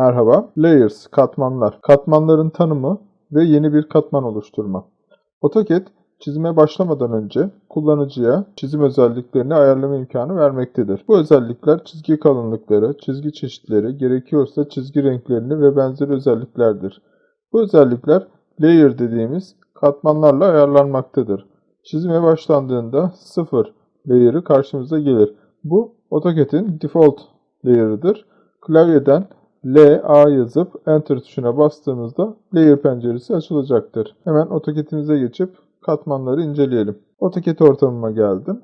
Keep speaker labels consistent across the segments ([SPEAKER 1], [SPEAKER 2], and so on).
[SPEAKER 1] Merhaba. Layers, katmanlar. Katmanların tanımı ve yeni bir katman oluşturma. AutoCAD, çizime başlamadan önce kullanıcıya çizim özelliklerini ayarlama imkanı vermektedir. Bu özellikler çizgi kalınlıkları, çizgi çeşitleri, gerekiyorsa çizgi renklerini ve benzeri özelliklerdir. Bu özellikler layer dediğimiz katmanlarla ayarlanmaktadır. Çizime başlandığında sıfır layer'ı karşımıza gelir. Bu AutoCAD'in default layer'ıdır. Klavyeden L, A yazıp Enter tuşuna bastığınızda Layer penceresi açılacaktır. Hemen AutoCAD'imize geçip katmanları inceleyelim. AutoCAD ortamıma geldim.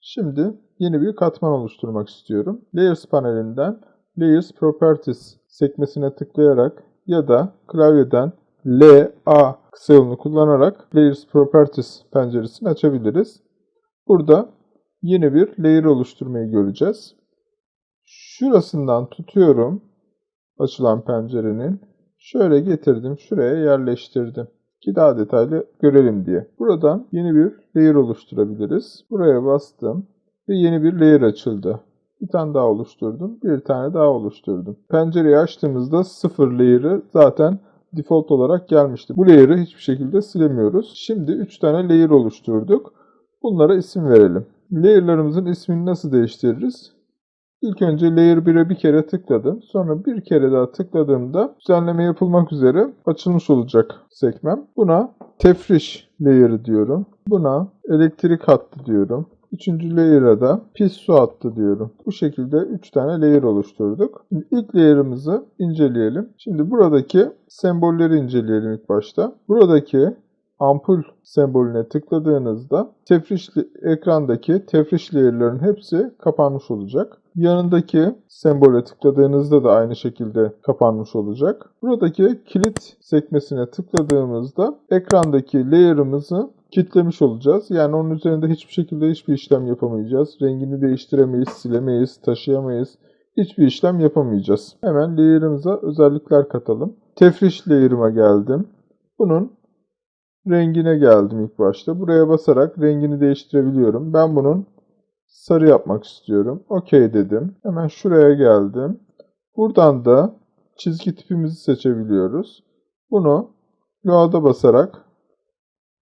[SPEAKER 1] Şimdi yeni bir katman oluşturmak istiyorum. Layers panelinden Layers Properties sekmesine tıklayarak ya da klavyeden L, A kısa yolunu kullanarak Layers Properties penceresini açabiliriz. Burada yeni bir layer oluşturmayı göreceğiz. Şurasından tutuyorum açılan pencerenin. Şöyle getirdim, şuraya yerleştirdim ki daha detaylı görelim diye. Buradan yeni bir layer oluşturabiliriz. Buraya bastım ve yeni bir layer açıldı. Bir tane daha oluşturdum, bir tane daha oluşturdum. Pencereyi açtığımızda sıfır layer'ı zaten default olarak gelmişti. Bu layer'ı hiçbir şekilde silemiyoruz. Şimdi 3 tane layer oluşturduk. Bunlara isim verelim. Layer'larımızın ismini nasıl değiştiririz? İlk önce Layer 1'e bir kere tıkladım. Sonra bir kere daha tıkladığımda düzenleme yapılmak üzere açılmış olacak sekmem. Buna tefriş layer'ı diyorum. Buna elektrik hattı diyorum. Üçüncü layer'a da pis su hattı diyorum. Bu şekilde 3 tane layer oluşturduk. Şimdi ilk layer'ımızı inceleyelim. Şimdi buradaki sembolleri inceleyelim ilk başta. Buradaki ampul sembolüne tıkladığınızda tefriş ekrandaki tefriş layer'ların hepsi kapanmış olacak. Yanındaki sembole tıkladığınızda da aynı şekilde kapanmış olacak. Buradaki kilit sekmesine tıkladığımızda ekrandaki layer'ımızı kilitlemiş olacağız. Yani onun üzerinde hiçbir şekilde hiçbir işlem yapamayacağız. Rengini değiştiremeyiz, silemeyiz, taşıyamayız. Hiçbir işlem yapamayacağız. Hemen layer'ımıza özellikler katalım. Tefriş layer'ıma geldim. Bunun rengine geldim ilk başta. Buraya basarak rengini değiştirebiliyorum. Ben bunun sarı yapmak istiyorum. OK dedim. Hemen şuraya geldim. Buradan da çizgi tipimizi seçebiliyoruz. Bunu Load'a basarak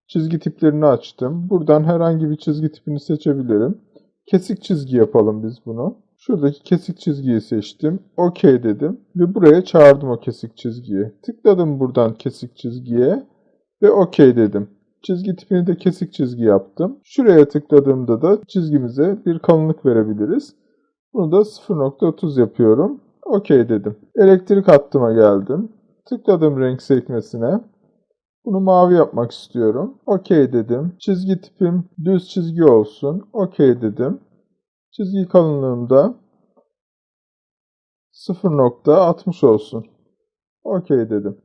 [SPEAKER 1] çizgi tiplerini açtım. Buradan herhangi bir çizgi tipini seçebilirim. Kesik çizgi yapalım biz bunu. Şuradaki kesik çizgiyi seçtim. OK dedim ve buraya çağırdım o kesik çizgiyi. Tıkladım buradan kesik çizgiye ve OK dedim. Çizgi tipini de kesik çizgi yaptım. Şuraya tıkladığımda da çizgimize bir kalınlık verebiliriz. Bunu da 0.30 yapıyorum. OK dedim. Elektrik hattıma geldim. Tıkladım renk sekmesine. Bunu mavi yapmak istiyorum. OK dedim. Çizgi tipim düz çizgi olsun. OK dedim. Çizgi kalınlığım da 0.60 olsun. OK dedim.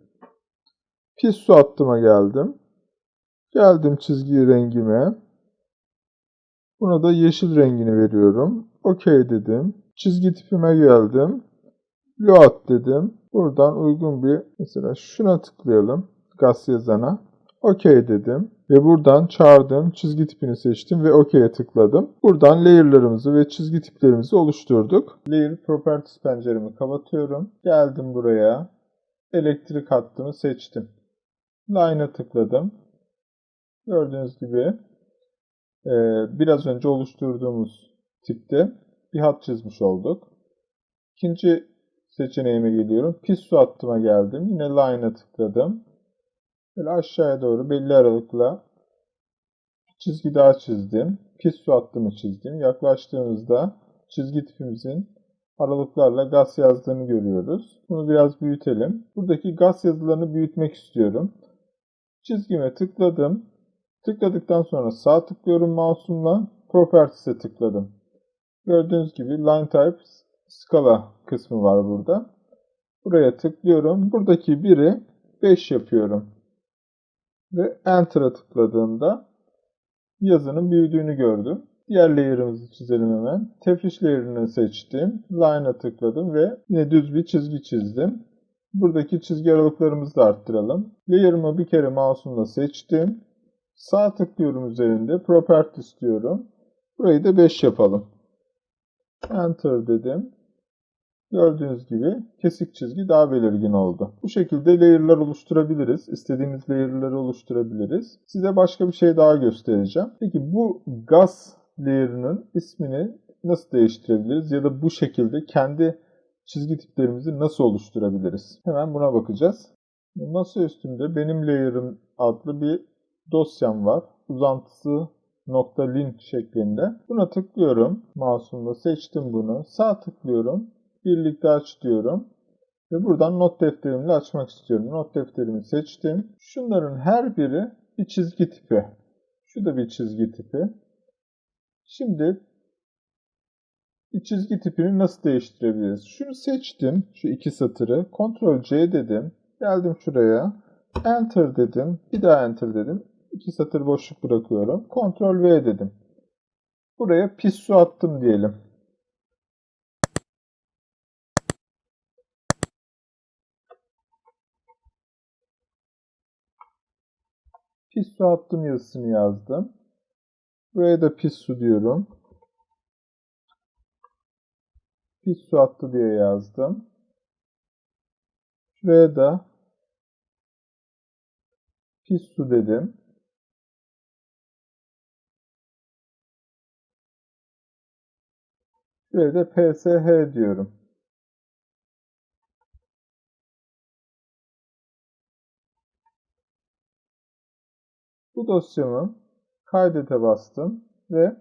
[SPEAKER 1] Pis su hattıma geldim. Geldim çizgi rengime. Buna da yeşil rengini veriyorum. OK dedim. Çizgi tipime geldim. Load dedim. Buradan uygun bir mesela şuna tıklayalım. Gaz yazana. OK dedim. Ve buradan çağırdığım çizgi tipini seçtim ve OK'ye tıkladım. Buradan layer'larımızı ve çizgi tiplerimizi oluşturduk. Layer Properties penceremi kapatıyorum. Geldim buraya. Elektrik hattımı seçtim. Line'a tıkladım. Gördüğünüz gibi e, biraz önce oluşturduğumuz tipte bir hat çizmiş olduk. İkinci seçeneğime geliyorum. Pis su hattıma geldim. Yine line'a tıkladım. Böyle aşağıya doğru belli aralıkla çizgi daha çizdim. Pis su hattımı çizdim. Yaklaştığımızda çizgi tipimizin aralıklarla gaz yazdığını görüyoruz. Bunu biraz büyütelim. Buradaki gaz yazılarını büyütmek istiyorum. Çizgime tıkladım. Tıkladıktan sonra sağ tıklıyorum mouse'umla. Properties'e tıkladım. Gördüğünüz gibi Line Type skala kısmı var burada. Buraya tıklıyorum. Buradaki biri 5 yapıyorum. Ve Enter'a tıkladığımda yazının büyüdüğünü gördüm. Diğer layer'ımızı çizelim hemen. Tefriş layer'ını seçtim. Line'a tıkladım ve yine düz bir çizgi çizdim. Buradaki çizgi aralıklarımızı da arttıralım. Layer'ımı bir kere mouse'umla seçtim. Sağ tıklıyorum üzerinde. Properties diyorum. Burayı da 5 yapalım. Enter dedim. Gördüğünüz gibi kesik çizgi daha belirgin oldu. Bu şekilde layer'lar oluşturabiliriz. İstediğimiz layer'ları oluşturabiliriz. Size başka bir şey daha göstereceğim. Peki bu gaz layer'ının ismini nasıl değiştirebiliriz? Ya da bu şekilde kendi çizgi tiplerimizi nasıl oluşturabiliriz? Hemen buna bakacağız. Masa üstünde benim layer'ım adlı bir dosyam var. Uzantısı .lin şeklinde. Buna tıklıyorum. Mouse'umla seçtim bunu. Sağ tıklıyorum. Birlikte aç diyorum. Ve buradan not defterimle açmak istiyorum. Not defterimi seçtim. Şunların her biri bir çizgi tipi. Şu da bir çizgi tipi. Şimdi bir çizgi tipini nasıl değiştirebiliriz? Şunu seçtim. Şu iki satırı. Ctrl C dedim. Geldim şuraya. Enter dedim. Bir daha enter dedim. İki satır boşluk bırakıyorum. Ctrl V dedim. Buraya pis su attım diyelim. Pis su attım yazısını yazdım. Buraya da pis su diyorum. Pis su attı diye yazdım. Şuraya da pis su dedim. Da psh diyorum. Bu dosyamı kaydete bastım ve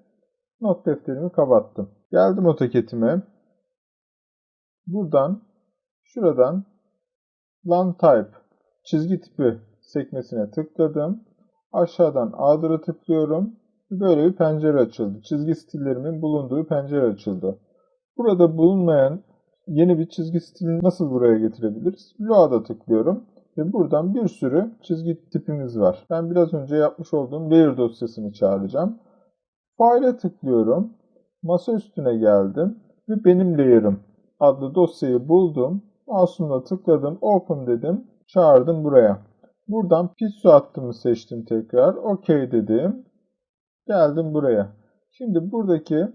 [SPEAKER 1] not defterimi kapattım. Geldim AutoCAD'ime. Buradan şuradan Line Type çizgi tipi sekmesine tıkladım. Aşağıdan Addr'a tıklıyorum. Böyle bir pencere açıldı. Çizgi stillerimin bulunduğu pencere açıldı. Burada bulunmayan yeni bir çizgi stilini nasıl buraya getirebiliriz? Load'a tıklıyorum. Ve buradan bir sürü çizgi tipimiz var. Ben biraz önce yapmış olduğum layer dosyasını çağıracağım. File'e tıklıyorum. Masa üstüne geldim. Ve benim layer'ım adlı dosyayı buldum. Mouse'umla tıkladım. Open dedim. Çağırdım buraya. Buradan pizza attımı seçtim tekrar. OK dedim. Geldim buraya. Şimdi buradaki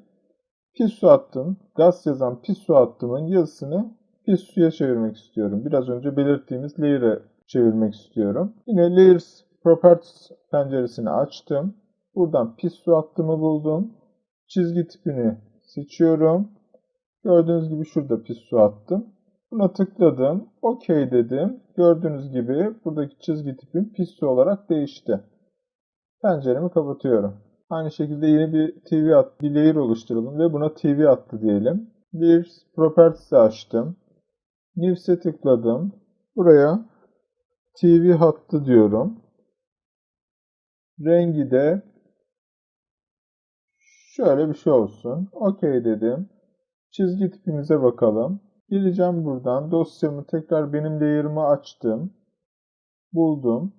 [SPEAKER 1] pis su attım, gaz yazan pis su attımın yazısını pis suya çevirmek istiyorum. Biraz önce belirttiğimiz layer'e çevirmek istiyorum. Yine Layers Properties penceresini açtım. Buradan pis su attımı buldum. Çizgi tipini seçiyorum. Gördüğünüz gibi şurada pis su attım. Buna tıkladım. OK dedim. Gördüğünüz gibi buradaki çizgi tipim pis su olarak değişti. Penceremi kapatıyorum. Aynı şekilde yeni bir TV at, bir layer oluşturalım ve buna TV attı diyelim. Bir Properties'i açtım. News'e tıkladım. Buraya TV hattı diyorum. Rengi de şöyle bir şey olsun. OK dedim. Çizgi tipimize bakalım. Gireceğim buradan. Dosyamı tekrar benim layer'ımı açtım. Buldum.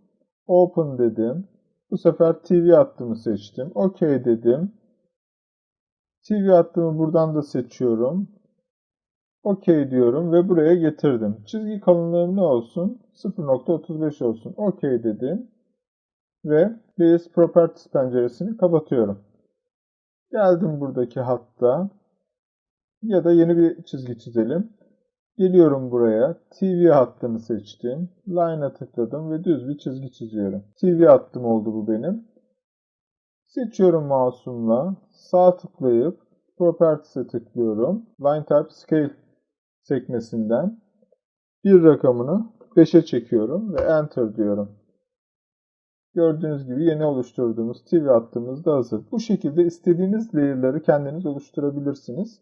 [SPEAKER 1] Open dedim. Bu sefer TV hattımı seçtim. OK dedim. TV hattımı buradan da seçiyorum. OK diyorum ve buraya getirdim. Çizgi kalınlığım ne olsun? 0.35 olsun. OK dedim. Ve Layers Properties penceresini kapatıyorum. Geldim buradaki hatta. Ya da yeni bir çizgi çizelim. Geliyorum buraya. TV hattını seçtim. Line'a tıkladım ve düz bir çizgi çiziyorum. TV hattım oldu bu benim. Seçiyorum mouse'umla. Sağ tıklayıp Properties'e tıklıyorum. Line Type Scale sekmesinden bir rakamını 5'e çekiyorum ve Enter diyorum. Gördüğünüz gibi yeni oluşturduğumuz TV hattımız da hazır. Bu şekilde istediğiniz layer'ları kendiniz oluşturabilirsiniz.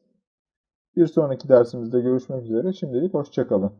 [SPEAKER 1] Bir sonraki dersimizde görüşmek üzere. Şimdilik hoşçakalın.